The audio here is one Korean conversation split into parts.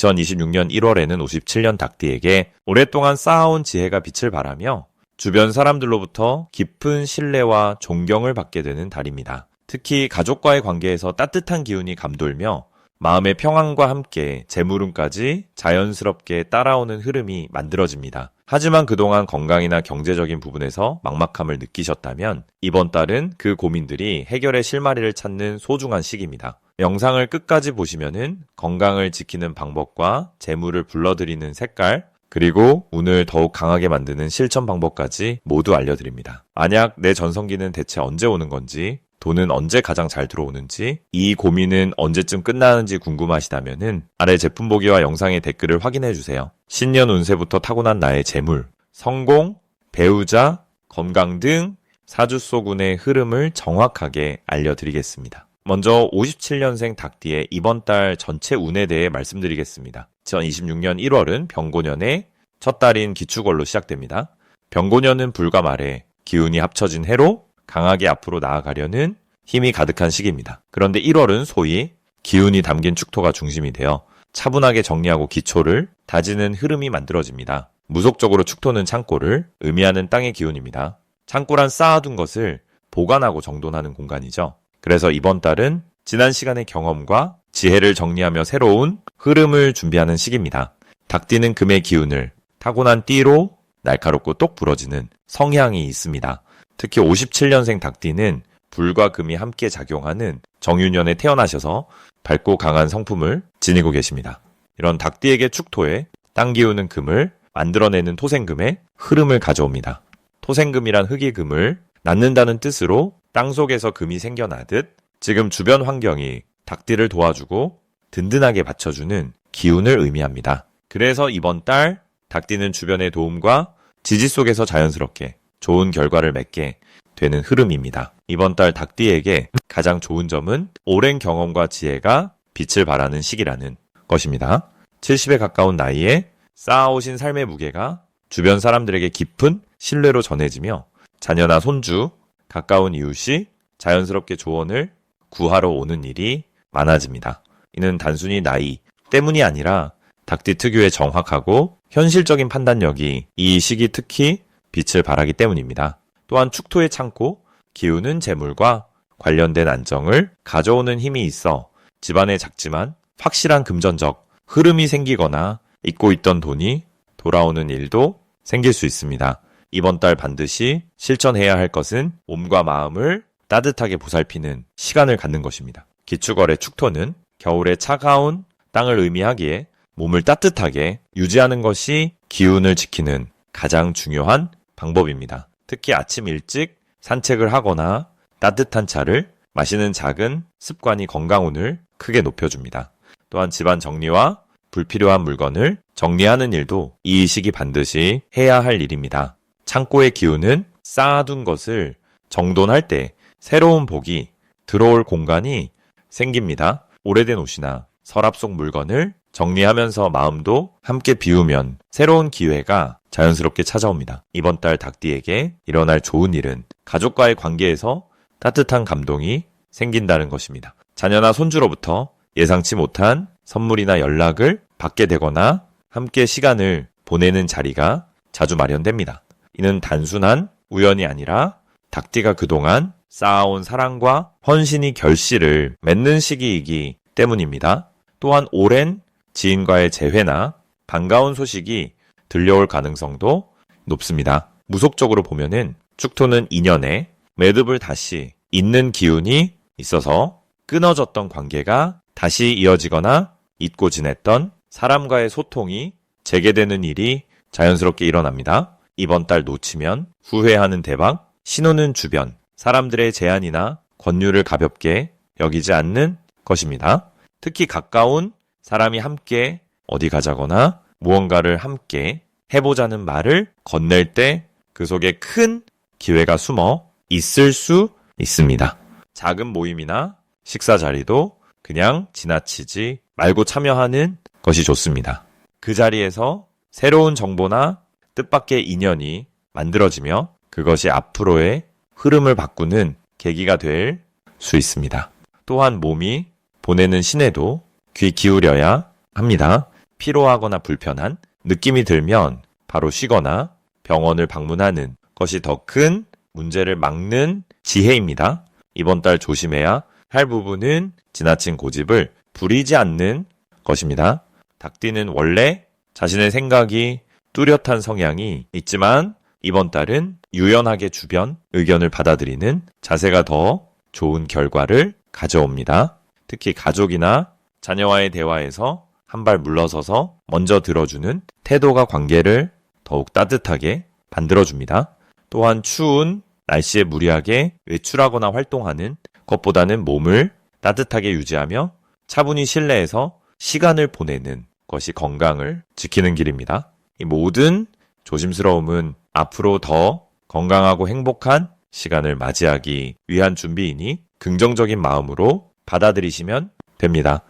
2026년 1월에는 57년 닭띠에게 오랫동안 쌓아온 지혜가 빛을 발하며 주변 사람들로부터 깊은 신뢰와 존경을 받게 되는 달입니다. 특히 가족과의 관계에서 따뜻한 기운이 감돌며 마음의 평안과 함께 재물운까지 자연스럽게 따라오는 흐름이 만들어집니다. 하지만 그동안 건강이나 경제적인 부분에서 막막함을 느끼셨다면 이번 달은 그 고민들이 해결의 실마리를 찾는 소중한 시기입니다. 영상을 끝까지 보시면은 건강을 지키는 방법과 재물을 불러들이는 색깔, 그리고 운을 더욱 강하게 만드는 실천 방법까지 모두 알려드립니다. 만약 내 전성기는 대체 언제 오는 건지, 돈은 언제 가장 잘 들어오는지, 이 고민은 언제쯤 끝나는지 궁금하시다면은 아래 제품 보기와 영상의 댓글을 확인해 주세요. 신년 운세부터 타고난 나의 재물, 성공, 배우자, 건강 등 사주소군의 흐름을 정확하게 알려드리겠습니다. 먼저 57년생 닭띠의 이번 달 전체 운에 대해 말씀드리겠습니다. 2026년 1월은 병고년의 첫 달인 기축월로 시작됩니다. 병고년은 불과 말에 기운이 합쳐진 해로 강하게 앞으로 나아가려는 힘이 가득한 시기입니다. 그런데 1월은 소위 기운이 담긴 축토가 중심이 되어 차분하게 정리하고 기초를 다지는 흐름이 만들어집니다. 무속적으로 축토는 창고를 의미하는 땅의 기운입니다. 창고란 쌓아둔 것을 보관하고 정돈하는 공간이죠. 그래서 이번 달은 지난 시간의 경험과 지혜를 정리하며 새로운 흐름을 준비하는 시기입니다. 닭띠는 금의 기운을 타고난 띠로 날카롭고 똑 부러지는 성향이 있습니다. 특히 57년생 닭띠는 불과 금이 함께 작용하는 정유년에 태어나셔서 밝고 강한 성품을 지니고 계십니다. 이런 닭띠에게 축토에 땅 기우는 금을 만들어내는 토생금의 흐름을 가져옵니다. 토생금이란 흙이 금을 낳는다는 뜻으로 땅 속에서 금이 생겨나듯 지금 주변 환경이 닭띠를 도와주고 든든하게 받쳐주는 기운을 의미합니다. 그래서 이번 달 닭띠는 주변의 도움과 지지 속에서 자연스럽게 좋은 결과를 맺게 되는 흐름입니다. 이번 달 닭띠에게 가장 좋은 점은 오랜 경험과 지혜가 빛을 발하는 시기라는 것입니다. 70에 가까운 나이에 쌓아오신 삶의 무게가 주변 사람들에게 깊은 신뢰로 전해지며 자녀나 손주, 가까운 이웃이 자연스럽게 조언을 구하러 오는 일이 많아집니다. 이는 단순히 나이 때문이 아니라 닭띠 특유의 정확하고 현실적인 판단력이 이 시기 특히 빛을 발하기 때문입니다. 또한 축토의 창고, 기우는 재물과 관련된 안정을 가져오는 힘이 있어 집안에 작지만 확실한 금전적 흐름이 생기거나 잊고 있던 돈이 돌아오는 일도 생길 수 있습니다. 이번 달 반드시 실천해야 할 것은 몸과 마음을 따뜻하게 보살피는 시간을 갖는 것입니다. 기축월의 축토는 겨울의 차가운 땅을 의미하기에 몸을 따뜻하게 유지하는 것이 기운을 지키는 가장 중요한 방법입니다. 특히 아침 일찍 산책을 하거나 따뜻한 차를 마시는 작은 습관이 건강운을 크게 높여줍니다. 또한 집안 정리와 불필요한 물건을 정리하는 일도 이 시기 반드시 해야 할 일입니다. 창고의 기운은 쌓아둔 것을 정돈할 때 새로운 복이 들어올 공간이 생깁니다. 오래된 옷이나 서랍 속 물건을 정리하면서 마음도 함께 비우면 새로운 기회가 자연스럽게 찾아옵니다. 이번 달 닭띠에게 일어날 좋은 일은 가족과의 관계에서 따뜻한 감동이 생긴다는 것입니다. 자녀나 손주로부터 예상치 못한 선물이나 연락을 받게 되거나 함께 시간을 보내는 자리가 자주 마련됩니다. 이는 단순한 우연이 아니라 닭띠가 그동안 쌓아온 사랑과 헌신이 결실을 맺는 시기이기 때문입니다. 또한 오랜 지인과의 재회나 반가운 소식이 들려올 가능성도 높습니다. 무속적으로 보면은 축토는 인연에 매듭을 다시 잇는 기운이 있어서 끊어졌던 관계가 다시 이어지거나 잊고 지냈던 사람과의 소통이 재개되는 일이 자연스럽게 일어납니다. 이번 달 놓치면 후회하는 대박, 신호는 주변, 사람들의 제안이나 권유를 가볍게 여기지 않는 것입니다. 특히 가까운 사람이 함께 어디 가자거나 무언가를 함께 해보자는 말을 건넬 때 그 속에 큰 기회가 숨어 있을 수 있습니다. 작은 모임이나 식사 자리도 그냥 지나치지 말고 참여하는 것이 좋습니다. 그 자리에서 새로운 정보나 뜻밖의 인연이 만들어지며 그것이 앞으로의 흐름을 바꾸는 계기가 될 수 있습니다. 또한 몸이 보내는 신에도 귀 기울여야 합니다. 피로하거나 불편한 느낌이 들면 바로 쉬거나 병원을 방문하는 것이 더 큰 문제를 막는 지혜입니다. 이번 달 조심해야 할 부분은 지나친 고집을 부리지 않는 것입니다. 닭띠는 원래 자신의 생각이 뚜렷한 성향이 있지만 이번 달은 유연하게 주변 의견을 받아들이는 자세가 더 좋은 결과를 가져옵니다. 특히 가족이나 자녀와의 대화에서 한 발 물러서서 먼저 들어주는 태도가 관계를 더욱 따뜻하게 만들어줍니다. 또한 추운 날씨에 무리하게 외출하거나 활동하는 것보다는 몸을 따뜻하게 유지하며 차분히 실내에서 시간을 보내는 것이 건강을 지키는 길입니다. 이 모든 조심스러움은 앞으로 더 건강하고 행복한 시간을 맞이하기 위한 준비이니 긍정적인 마음으로 받아들이시면 됩니다.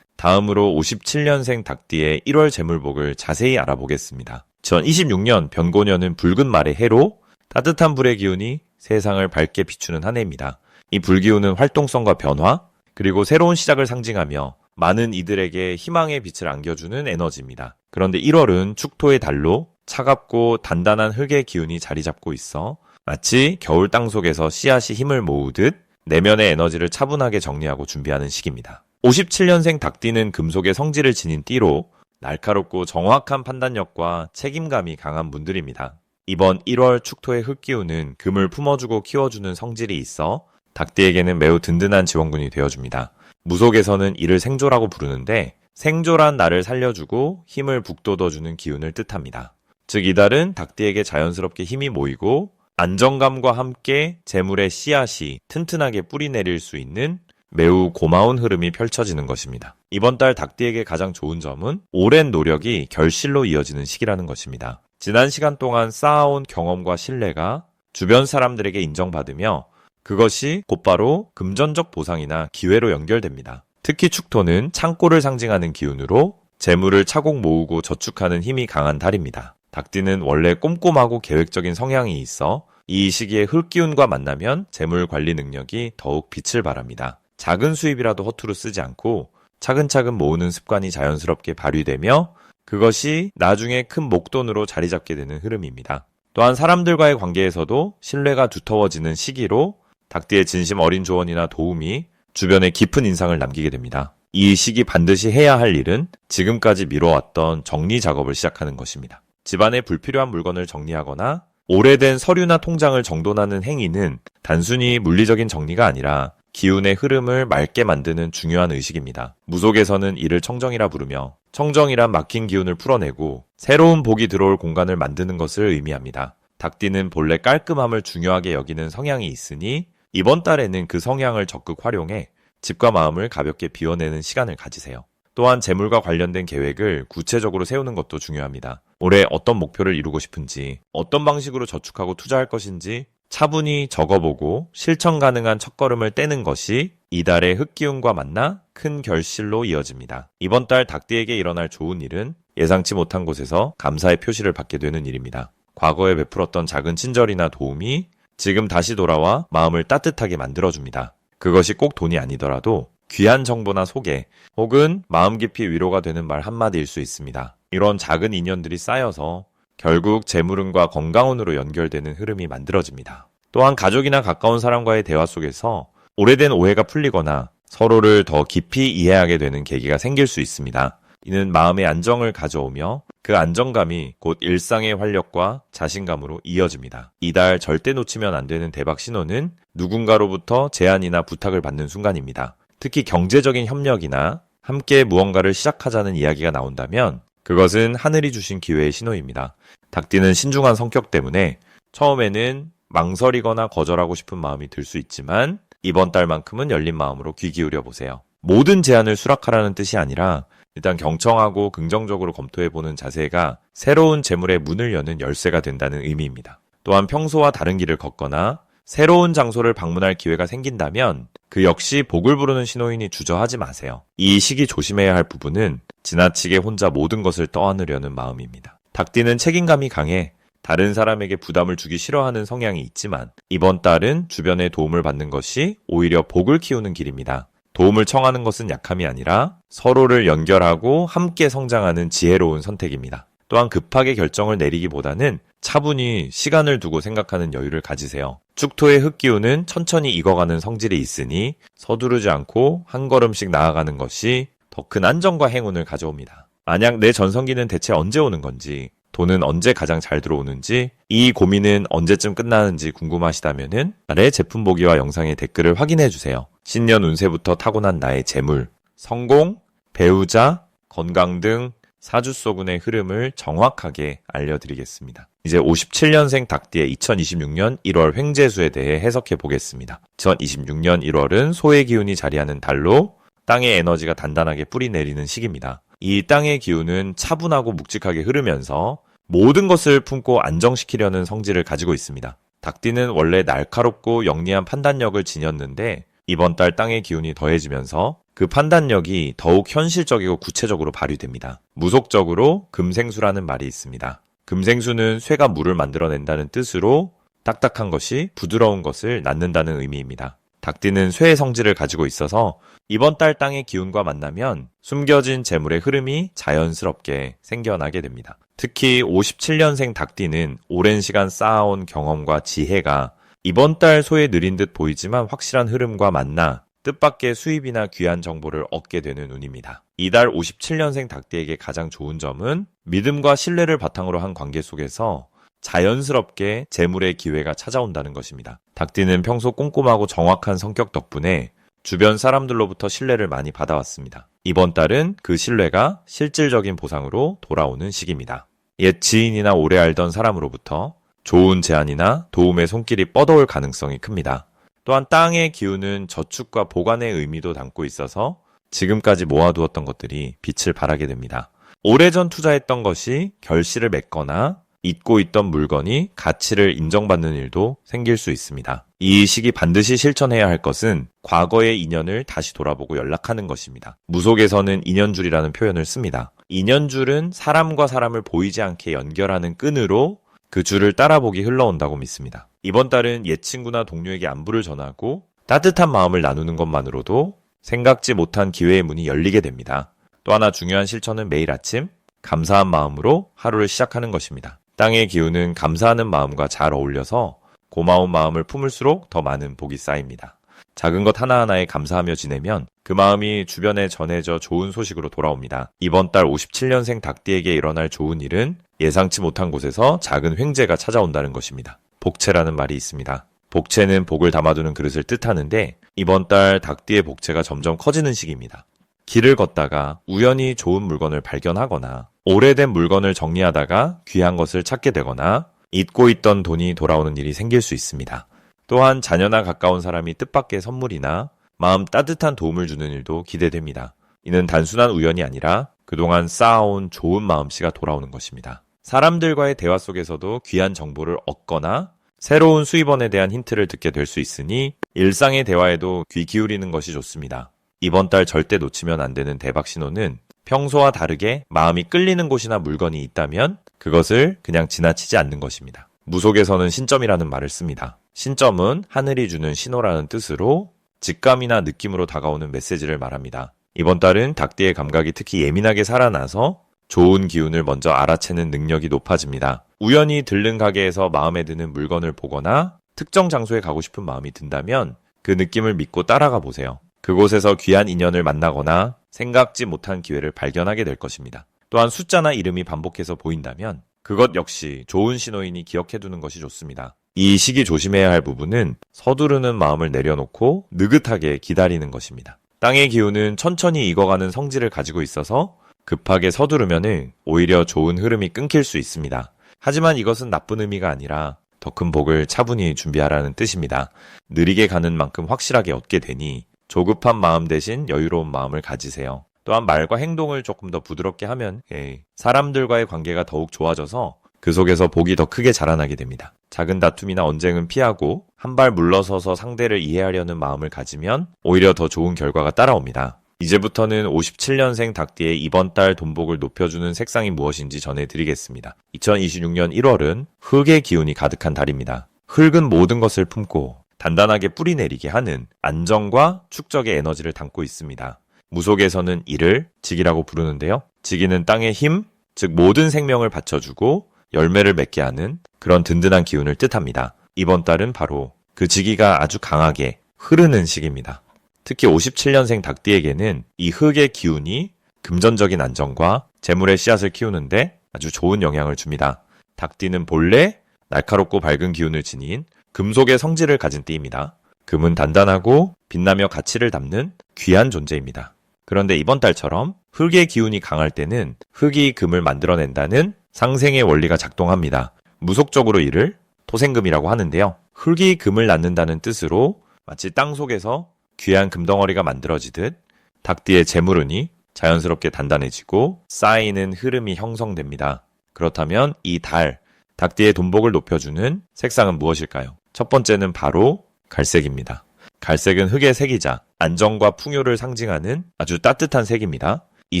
다음으로 57년생 닭띠의 1월 재물복을 자세히 알아보겠습니다. 2026년 변고년은 붉은 말의 해로 따뜻한 불의 기운이 세상을 밝게 비추는 한 해입니다. 이 불기운은 활동성과 변화, 그리고 새로운 시작을 상징하며 많은 이들에게 희망의 빛을 안겨주는 에너지입니다. 그런데 1월은 축토의 달로 차갑고 단단한 흙의 기운이 자리 잡고 있어 마치 겨울 땅 속에서 씨앗이 힘을 모으듯 내면의 에너지를 차분하게 정리하고 준비하는 시기입니다. 57년생 닭띠는 금속의 성질을 지닌 띠로 날카롭고 정확한 판단력과 책임감이 강한 분들입니다. 이번 1월 축토의 흙기운은 금을 품어주고 키워주는 성질이 있어 닭띠에게는 매우 든든한 지원군이 되어줍니다. 무속에서는 이를 생조라고 부르는데 생조란 나를 살려주고 힘을 북돋워주는 기운을 뜻합니다. 즉 이달은 닭띠에게 자연스럽게 힘이 모이고 안정감과 함께 재물의 씨앗이 튼튼하게 뿌리 내릴 수 있는 매우 고마운 흐름이 펼쳐지는 것입니다. 이번 달 닭띠에게 가장 좋은 점은 오랜 노력이 결실로 이어지는 시기라는 것입니다. 지난 시간 동안 쌓아온 경험과 신뢰가 주변 사람들에게 인정받으며 그것이 곧바로 금전적 보상이나 기회로 연결됩니다. 특히 축토는 창고를 상징하는 기운으로 재물을 차곡 모으고 저축하는 힘이 강한 달입니다. 닭띠는 원래 꼼꼼하고 계획적인 성향이 있어 이 시기에 흙기운과 만나면 재물 관리 능력이 더욱 빛을 발합니다. 작은 수입이라도 허투루 쓰지 않고 차근차근 모으는 습관이 자연스럽게 발휘되며 그것이 나중에 큰 목돈으로 자리 잡게 되는 흐름입니다. 또한 사람들과의 관계에서도 신뢰가 두터워지는 시기로 닭띠의 진심 어린 조언이나 도움이 주변에 깊은 인상을 남기게 됩니다. 이 시기 반드시 해야 할 일은 지금까지 미뤄왔던 정리 작업을 시작하는 것입니다. 집안에 불필요한 물건을 정리하거나 오래된 서류나 통장을 정돈하는 행위는 단순히 물리적인 정리가 아니라 기운의 흐름을 맑게 만드는 중요한 의식입니다. 무속에서는 이를 청정이라 부르며 청정이란 막힌 기운을 풀어내고 새로운 복이 들어올 공간을 만드는 것을 의미합니다. 닭띠는 본래 깔끔함을 중요하게 여기는 성향이 있으니 이번 달에는 그 성향을 적극 활용해 집과 마음을 가볍게 비워내는 시간을 가지세요. 또한 재물과 관련된 계획을 구체적으로 세우는 것도 중요합니다. 올해 어떤 목표를 이루고 싶은지, 어떤 방식으로 저축하고 투자할 것인지 차분히 적어보고 실천 가능한 첫걸음을 떼는 것이 이달의 흙기운과 만나 큰 결실로 이어집니다. 이번 달 닭띠에게 일어날 좋은 일은 예상치 못한 곳에서 감사의 표시를 받게 되는 일입니다. 과거에 베풀었던 작은 친절이나 도움이 지금 다시 돌아와 마음을 따뜻하게 만들어줍니다. 그것이 꼭 돈이 아니더라도 귀한 정보나 소개 혹은 마음 깊이 위로가 되는 말 한마디일 수 있습니다. 이런 작은 인연들이 쌓여서 결국 재물운과 건강운으로 연결되는 흐름이 만들어집니다. 또한 가족이나 가까운 사람과의 대화 속에서 오래된 오해가 풀리거나 서로를 더 깊이 이해하게 되는 계기가 생길 수 있습니다. 이는 마음의 안정을 가져오며 그 안정감이 곧 일상의 활력과 자신감으로 이어집니다. 이달 절대 놓치면 안 되는 대박 신호는 누군가로부터 제안이나 부탁을 받는 순간입니다. 특히 경제적인 협력이나 함께 무언가를 시작하자는 이야기가 나온다면 그것은 하늘이 주신 기회의 신호입니다. 닭띠는 신중한 성격 때문에 처음에는 망설이거나 거절하고 싶은 마음이 들 수 있지만 이번 달만큼은 열린 마음으로 귀 기울여 보세요. 모든 제안을 수락하라는 뜻이 아니라 일단 경청하고 긍정적으로 검토해보는 자세가 새로운 재물의 문을 여는 열쇠가 된다는 의미입니다. 또한 평소와 다른 길을 걷거나 새로운 장소를 방문할 기회가 생긴다면 그 역시 복을 부르는 신호인이 주저하지 마세요. 이 시기 조심해야 할 부분은 지나치게 혼자 모든 것을 떠안으려는 마음입니다. 닭띠는 책임감이 강해 다른 사람에게 부담을 주기 싫어하는 성향이 있지만 이번 달은 주변의 도움을 받는 것이 오히려 복을 키우는 길입니다. 도움을 청하는 것은 약함이 아니라 서로를 연결하고 함께 성장하는 지혜로운 선택입니다. 또한 급하게 결정을 내리기보다는 차분히 시간을 두고 생각하는 여유를 가지세요. 축토의 흙기운은 천천히 익어가는 성질이 있으니 서두르지 않고 한 걸음씩 나아가는 것이 더 큰 안정과 행운을 가져옵니다. 만약 내 전성기는 대체 언제 오는 건지, 돈은 언제 가장 잘 들어오는지, 이 고민은 언제쯤 끝나는지 궁금하시다면은 아래 제품 보기와 영상의 댓글을 확인해 주세요. 신년 운세부터 타고난 나의 재물, 성공, 배우자, 건강 등 사주소군의 흐름을 정확하게 알려드리겠습니다. 이제 57년생 닭띠의 2026년 1월 횡재수에 대해 해석해 보겠습니다. 2026년 1월은 소의 기운이 자리하는 달로 땅의 에너지가 단단하게 뿌리 내리는 시기입니다. 이 땅의 기운은 차분하고 묵직하게 흐르면서 모든 것을 품고 안정시키려는 성질을 가지고 있습니다. 닭띠는 원래 날카롭고 영리한 판단력을 지녔는데 이번 달 땅의 기운이 더해지면서 그 판단력이 더욱 현실적이고 구체적으로 발휘됩니다. 무속적으로 금생수라는 말이 있습니다. 금생수는 쇠가 물을 만들어낸다는 뜻으로 딱딱한 것이 부드러운 것을 낳는다는 의미입니다. 닭띠는 쇠의 성질을 가지고 있어서 이번 달 땅의 기운과 만나면 숨겨진 재물의 흐름이 자연스럽게 생겨나게 됩니다. 특히 57년생 닭띠는 오랜 시간 쌓아온 경험과 지혜가 이번 달 소에 느린 듯 보이지만 확실한 흐름과 만나 뜻밖의 수입이나 귀한 정보를 얻게 되는 운입니다. 이달 57년생 닭띠에게 가장 좋은 점은 믿음과 신뢰를 바탕으로 한 관계 속에서 자연스럽게 재물의 기회가 찾아온다는 것입니다. 닭띠는 평소 꼼꼼하고 정확한 성격 덕분에 주변 사람들로부터 신뢰를 많이 받아왔습니다. 이번 달은 그 신뢰가 실질적인 보상으로 돌아오는 시기입니다. 옛 지인이나 오래 알던 사람으로부터 좋은 제안이나 도움의 손길이 뻗어올 가능성이 큽니다. 또한 땅의 기운은 저축과 보관의 의미도 담고 있어서 지금까지 모아두었던 것들이 빛을 발하게 됩니다. 오래전 투자했던 것이 결실을 맺거나 잊고 있던 물건이 가치를 인정받는 일도 생길 수 있습니다. 이 시기 반드시 실천해야 할 것은 과거의 인연을 다시 돌아보고 연락하는 것입니다. 무속에서는 인연줄이라는 표현을 씁니다. 인연줄은 사람과 사람을 보이지 않게 연결하는 끈으로 그 줄을 따라보기 흘러온다고 믿습니다. 이번 달은 옛 친구나 동료에게 안부를 전하고 따뜻한 마음을 나누는 것만으로도 생각지 못한 기회의 문이 열리게 됩니다. 또 하나 중요한 실천은 매일 아침 감사한 마음으로 하루를 시작하는 것입니다. 땅의 기운은 감사하는 마음과 잘 어울려서 고마운 마음을 품을수록 더 많은 복이 쌓입니다. 작은 것 하나하나에 감사하며 지내면 그 마음이 주변에 전해져 좋은 소식으로 돌아옵니다. 이번 달 57년생 닭띠에게 일어날 좋은 일은 예상치 못한 곳에서 작은 횡재가 찾아온다는 것입니다. 복채라는 말이 있습니다. 복채는 복을 담아두는 그릇을 뜻하는데 이번 달 닭띠의 복채가 점점 커지는 시기입니다. 길을 걷다가 우연히 좋은 물건을 발견하거나 오래된 물건을 정리하다가 귀한 것을 찾게 되거나 잊고 있던 돈이 돌아오는 일이 생길 수 있습니다. 또한 자녀나 가까운 사람이 뜻밖의 선물이나 마음 따뜻한 도움을 주는 일도 기대됩니다. 이는 단순한 우연이 아니라 그동안 쌓아온 좋은 마음씨가 돌아오는 것입니다. 사람들과의 대화 속에서도 귀한 정보를 얻거나 새로운 수입원에 대한 힌트를 듣게 될 수 있으니 일상의 대화에도 귀 기울이는 것이 좋습니다. 이번 달 절대 놓치면 안 되는 대박 신호는 평소와 다르게 마음이 끌리는 곳이나 물건이 있다면 그것을 그냥 지나치지 않는 것입니다. 무속에서는 신점이라는 말을 씁니다. 신점은 하늘이 주는 신호라는 뜻으로 직감이나 느낌으로 다가오는 메시지를 말합니다. 이번 달은 닭띠의 감각이 특히 예민하게 살아나서 좋은 기운을 먼저 알아채는 능력이 높아집니다. 우연히 들른 가게에서 마음에 드는 물건을 보거나 특정 장소에 가고 싶은 마음이 든다면 그 느낌을 믿고 따라가 보세요. 그곳에서 귀한 인연을 만나거나 생각지 못한 기회를 발견하게 될 것입니다. 또한 숫자나 이름이 반복해서 보인다면 그것 역시 좋은 신호이니 기억해 두는 것이 좋습니다. 이 시기 조심해야 할 부분은 서두르는 마음을 내려놓고 느긋하게 기다리는 것입니다. 땅의 기운은 천천히 익어가는 성질을 가지고 있어서 급하게 서두르면 오히려 좋은 흐름이 끊길 수 있습니다. 하지만 이것은 나쁜 의미가 아니라 더 큰 복을 차분히 준비하라는 뜻입니다. 느리게 가는 만큼 확실하게 얻게 되니 조급한 마음 대신 여유로운 마음을 가지세요. 또한 말과 행동을 조금 더 부드럽게 하면 예, 사람들과의 관계가 더욱 좋아져서 그 속에서 복이 더 크게 자라나게 됩니다. 작은 다툼이나 언쟁은 피하고 한 발 물러서서 상대를 이해하려는 마음을 가지면 오히려 더 좋은 결과가 따라옵니다. 이제부터는 57년생 닭띠의 이번 달 돈복을 높여주는 색상이 무엇인지 전해드리겠습니다. 2026년 1월은 흙의 기운이 가득한 달입니다. 흙은 모든 것을 품고 단단하게 뿌리 내리게 하는 안정과 축적의 에너지를 담고 있습니다. 무속에서는 이를 직이라고 부르는데요. 직이는 땅의 힘, 즉 모든 생명을 받쳐주고 열매를 맺게 하는 그런 든든한 기운을 뜻합니다. 이번 달은 바로 그 지기가 아주 강하게 흐르는 시기입니다. 특히 57년생 닭띠에게는 이 흙의 기운이 금전적인 안정과 재물의 씨앗을 키우는데 아주 좋은 영향을 줍니다. 닭띠는 본래 날카롭고 밝은 기운을 지닌 금속의 성질을 가진 띠입니다. 금은 단단하고 빛나며 가치를 담는 귀한 존재입니다. 그런데 이번 달처럼 흙의 기운이 강할 때는 흙이 금을 만들어낸다는 상생의 원리가 작동합니다. 무속적으로 이를 토생금이라고 하는데요. 흙이 금을 낳는다는 뜻으로 마치 땅 속에서 귀한 금덩어리가 만들어지듯 닭띠의 재물운이 자연스럽게 단단해지고 쌓이는 흐름이 형성됩니다. 그렇다면 이 달, 닭띠의 돈복을 높여주는 색상은 무엇일까요? 첫 번째는 바로 갈색입니다. 갈색은 흙의 색이자 안정과 풍요를 상징하는 아주 따뜻한 색입니다. 이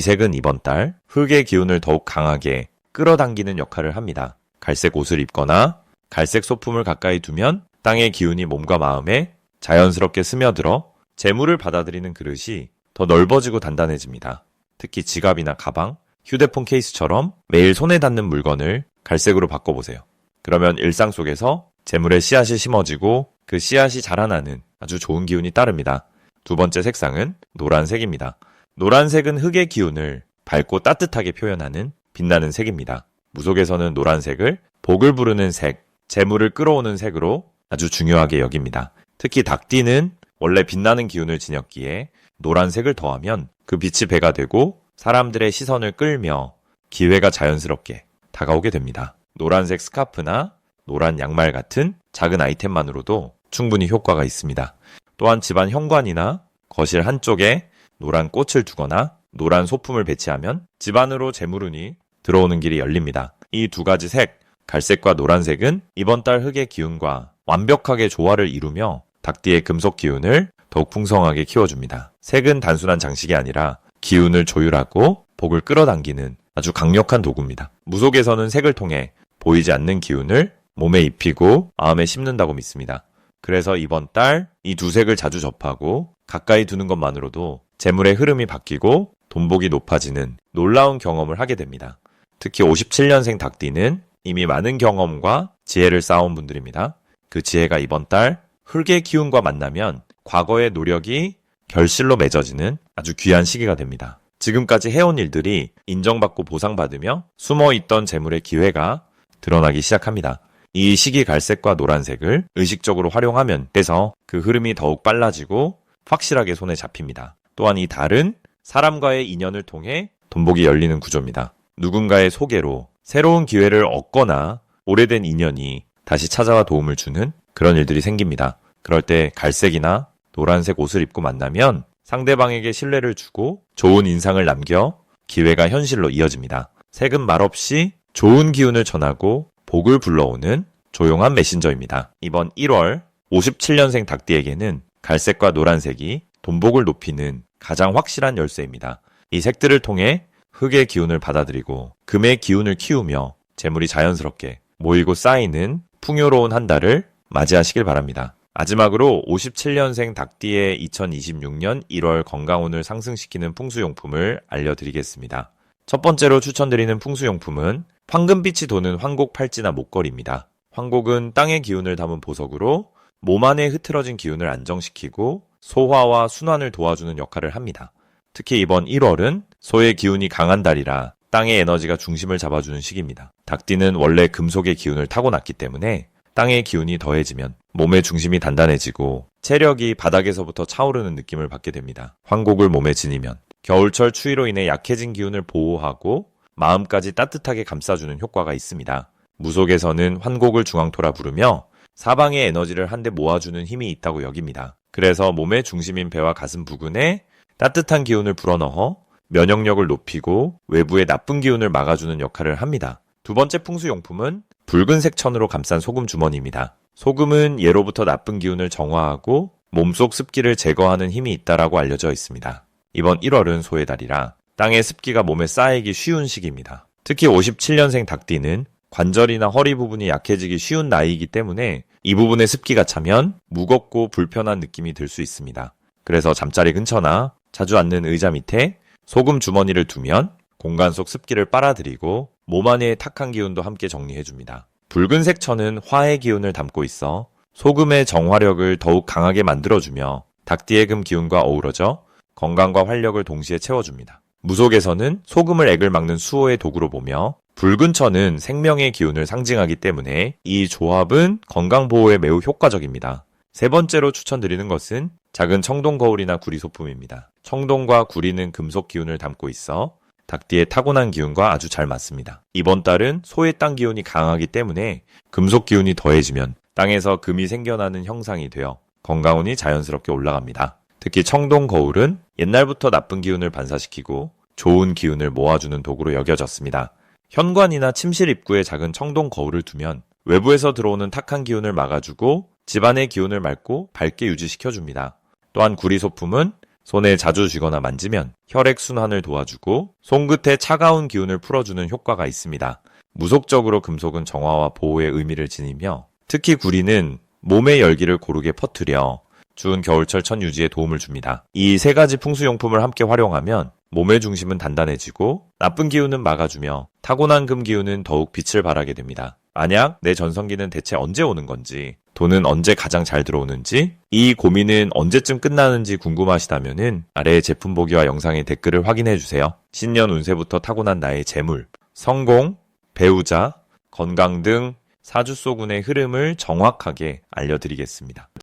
색은 이번 달 흙의 기운을 더욱 강하게 끌어당기는 역할을 합니다. 갈색 옷을 입거나 갈색 소품을 가까이 두면 땅의 기운이 몸과 마음에 자연스럽게 스며들어 재물을 받아들이는 그릇이 더 넓어지고 단단해집니다. 특히 지갑이나 가방, 휴대폰 케이스처럼 매일 손에 닿는 물건을 갈색으로 바꿔보세요. 그러면 일상 속에서 재물의 씨앗이 심어지고 그 씨앗이 자라나는 아주 좋은 기운이 따릅니다. 두 번째 색상은 노란색입니다. 노란색은 흙의 기운을 밝고 따뜻하게 표현하는 빛나는 색입니다. 무속에서는 노란색을 복을 부르는 색, 재물을 끌어오는 색으로 아주 중요하게 여깁니다. 특히 닭띠는 원래 빛나는 기운을 지녔기에 노란색을 더하면 그 빛이 배가 되고 사람들의 시선을 끌며 기회가 자연스럽게 다가오게 됩니다. 노란색 스카프나 노란 양말 같은 작은 아이템만으로도 충분히 효과가 있습니다. 또한 집안 현관이나 거실 한쪽에 노란 꽃을 두거나 노란 소품을 배치하면 집안으로 재물운이 들어오는 길이 열립니다. 이 두 가지 색, 갈색과 노란색은 이번 달 흙의 기운과 완벽하게 조화를 이루며 닭띠의 금속 기운을 더욱 풍성하게 키워줍니다. 색은 단순한 장식이 아니라 기운을 조율하고 복을 끌어당기는 아주 강력한 도구입니다. 무속에서는 색을 통해 보이지 않는 기운을 몸에 입히고 마음에 심는다고 믿습니다. 그래서 이번 달 이 두 색을 자주 접하고 가까이 두는 것만으로도 재물의 흐름이 바뀌고 돈복이 높아지는 놀라운 경험을 하게 됩니다. 특히 57년생 닭띠는 이미 많은 경험과 지혜를 쌓아온 분들입니다. 그 지혜가 이번 달 흙의 기운과 만나면 과거의 노력이 결실로 맺어지는 아주 귀한 시기가 됩니다. 지금까지 해온 일들이 인정받고 보상받으며 숨어 있던 재물의 기회가 드러나기 시작합니다. 이 시기 갈색과 노란색을 의식적으로 활용하면 돼서 그 흐름이 더욱 빨라지고 확실하게 손에 잡힙니다. 또한 이 달은 사람과의 인연을 통해 돈복이 열리는 구조입니다. 누군가의 소개로 새로운 기회를 얻거나 오래된 인연이 다시 찾아와 도움을 주는 그런 일들이 생깁니다. 그럴 때 갈색이나 노란색 옷을 입고 만나면 상대방에게 신뢰를 주고 좋은 인상을 남겨 기회가 현실로 이어집니다. 색은 말없이 좋은 기운을 전하고 복을 불러오는 조용한 메신저입니다. 이번 1월 57년생 닭띠에게는 갈색과 노란색이 돈복을 높이는 가장 확실한 열쇠입니다. 이 색들을 통해 흙의 기운을 받아들이고 금의 기운을 키우며 재물이 자연스럽게 모이고 쌓이는 풍요로운 한 달을 맞이하시길 바랍니다. 마지막으로 57년생 닭띠의 2026년 1월 건강운을 상승시키는 풍수용품을 알려드리겠습니다. 첫 번째로 추천드리는 풍수용품은 황금빛이 도는 황곡 팔찌나 목걸이입니다. 황곡은 땅의 기운을 담은 보석으로 몸 안에 흐트러진 기운을 안정시키고 소화와 순환을 도와주는 역할을 합니다. 특히 이번 1월은 소의 기운이 강한 달이라 땅의 에너지가 중심을 잡아주는 시기입니다. 닭띠는 원래 금속의 기운을 타고났기 때문에 땅의 기운이 더해지면 몸의 중심이 단단해지고 체력이 바닥에서부터 차오르는 느낌을 받게 됩니다. 황곡을 몸에 지니면 겨울철 추위로 인해 약해진 기운을 보호하고 마음까지 따뜻하게 감싸주는 효과가 있습니다. 무속에서는 환곡을 중앙토라 부르며 사방의 에너지를 한데 모아주는 힘이 있다고 여깁니다. 그래서 몸의 중심인 배와 가슴 부근에 따뜻한 기운을 불어넣어 면역력을 높이고 외부의 나쁜 기운을 막아주는 역할을 합니다. 두 번째 풍수용품은 붉은색 천으로 감싼 소금 주머니입니다. 소금은 예로부터 나쁜 기운을 정화하고 몸속 습기를 제거하는 힘이 있다라고 알려져 있습니다. 이번 1월은 소의 달이라 땅의 습기가 몸에 쌓이기 쉬운 시기입니다. 특히 57년생 닭띠는 관절이나 허리 부분이 약해지기 쉬운 나이이기 때문에 이 부분에 습기가 차면 무겁고 불편한 느낌이 들 수 있습니다. 그래서 잠자리 근처나 자주 앉는 의자 밑에 소금 주머니를 두면 공간 속 습기를 빨아들이고 몸 안의 탁한 기운도 함께 정리해줍니다. 붉은색 천은 화의 기운을 담고 있어 소금의 정화력을 더욱 강하게 만들어주며 닭띠의 금 기운과 어우러져 건강과 활력을 동시에 채워줍니다. 무속에서는 소금을 액을 막는 수호의 도구로 보며 붉은 천은 생명의 기운을 상징하기 때문에 이 조합은 건강 보호에 매우 효과적입니다. 세 번째로 추천드리는 것은 작은 청동 거울이나 구리 소품입니다. 청동과 구리는 금속 기운을 담고 있어 닭띠의 타고난 기운과 아주 잘 맞습니다. 이번 달은 소의 땅 기운이 강하기 때문에 금속 기운이 더해지면 땅에서 금이 생겨나는 형상이 되어 건강운이 자연스럽게 올라갑니다. 특히 청동 거울은 옛날부터 나쁜 기운을 반사시키고 좋은 기운을 모아주는 도구로 여겨졌습니다. 현관이나 침실 입구에 작은 청동 거울을 두면 외부에서 들어오는 탁한 기운을 막아주고 집안의 기운을 맑고 밝게 유지시켜줍니다. 또한 구리 소품은 손에 자주 쥐거나 만지면 혈액 순환을 도와주고 손끝에 차가운 기운을 풀어주는 효과가 있습니다. 무속적으로 금속은 정화와 보호의 의미를 지니며 특히 구리는 몸의 열기를 고르게 퍼뜨려 추운 겨울철 천 유지에 도움을 줍니다. 이 세 가지 풍수용품을 함께 활용하면 몸의 중심은 단단해지고 나쁜 기운은 막아주며 타고난 금 기운은 더욱 빛을 발하게 됩니다. 만약 내 전성기는 대체 언제 오는 건지, 돈은 언제 가장 잘 들어오는지, 이 고민은 언제쯤 끝나는지 궁금하시다면은 아래의 제품 보기와 영상의 댓글을 확인해 주세요. 신년 운세부터 타고난 나의 재물, 성공, 배우자, 건강 등 사주 소군의 흐름을 정확하게 알려드리겠습니다.